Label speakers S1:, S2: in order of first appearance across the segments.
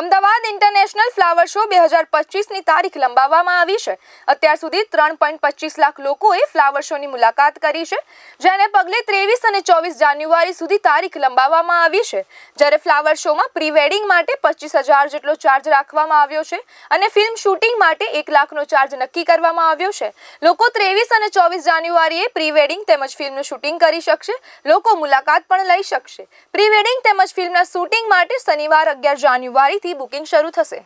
S1: Ahmedabad international flower show બે હજાર પચીસની તારીખ લંબાવવામાં આવી છે. અત્યાર સુધી ત્રણ પોઈન્ટ પચીસ લાખ લોકોએ ફ્લાવર શોની મુલાકાત કરી છે, જેને પગલે ત્રેવીસ અને ચોવીસ જાન્યુઆરી સુધી તારીખ લંબાવવામાં આવી છે. જ્યારે ફ્લાવર શોમાં પ્રી વેડિંગ માટે પચીસ હજાર જેટલો ચાર્જ રાખવામાં આવ્યો છે અને ફિલ્મ શૂટિંગ માટે એક લાખનો ચાર્જ નક્કી કરવામાં આવ્યો છે. લોકો ત્રેવીસ અને ચોવીસ જાન્યુઆરીએ પ્રી વેડિંગ તેમજ ફિલ્મનું શૂટિંગ કરી શકશે. લોકો મુલાકાત પણ લઈ શકશે. પ્રી વેડિંગ તેમજ ફિલ્મના શૂટિંગ માટે શનિવાર અગિયાર જાન્યુઆરીથી બુકિંગ શરૂ થશે.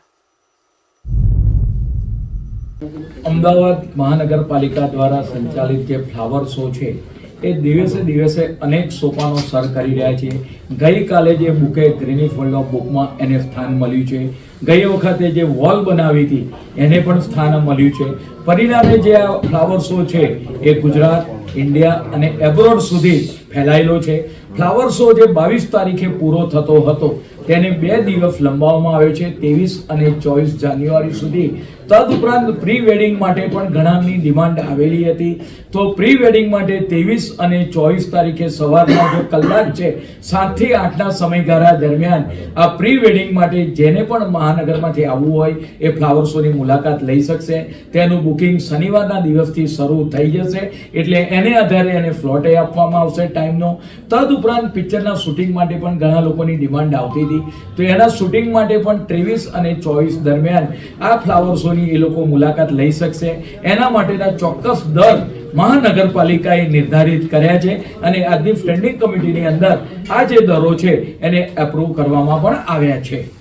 S2: અમદાવાદ મહાનગરપાલિકા દ્વારા સંચાલિત જે ફ્લાવર શો છે, એ દિવસે દિવસે અનેક સોપાનો સર કરી રહ્યા છે. ગઈકાલે જે બુકે ગ્રીની ફોલ્ડ ઓફ બુકમાં એને સ્થાન મળ્યું છે. ગઈ વખતે જે વોલ બનાવી હતી, એને પણ સ્થાન મળ્યું છે. પરિણામે જે આ ફ્લાવર શો છે, એ ગુજરાત, ઇન્ડિયા અને એબ્રોડ સુધી ફેલાયેલો છે. ફ્લાવર શો જે બાવીસ તારીખે પૂરો થતો હતો તેને બે દિવસ લંબાવવામાં આવ્યો છે, ત્રેવીસ અને ચોવીસ જાન્યુઆરી સુધી. તદુપરાંત પ્રી વેડિંગ માટે પણ ઘણાની ડિમાન્ડ આવેલી હતી. તો પ્રી વેડિંગ માટે ત્રેવીસ અને ચોવીસ તારીખે સવારના જે કલાક છે, સાતથી આઠના સમયગાળા દરમિયાન આ પ્રી વેડિંગ માટે જેને પણ મહાનગરમાંથી આવવું હોય એ ફ્લાવર શોની મુલાકાત લઈ શકશે. તેનું બુકિંગ શનિવારના દિવસથી શરૂ થઈ જશે, એટલે એને આધારે એને ફ્લોટે આપવામાં આવશે ટાઈમનો. તદુપરાંત પિક્ચરના શૂટિંગ માટે પણ ઘણા લોકોની ડિમાન્ડ આવતી હતી. તો એના શૂટિંગ માટે પણ ત્રેવીસ અને ચોવીસ દરમિયાન આ ફ્લાવર શોની એ લોકો મુલાકાત લઈ શકશે. એના માટેના ચોક્કસ દર મહાનગરપાલિકાએ નિર્ધારિત કર્યા છે અને આજની સ્ટેન્ડિંગ કમિટીની અંદર આ જે દરો છે એને એપ્રૂવ કરવામાં પણ આવ્યા છે.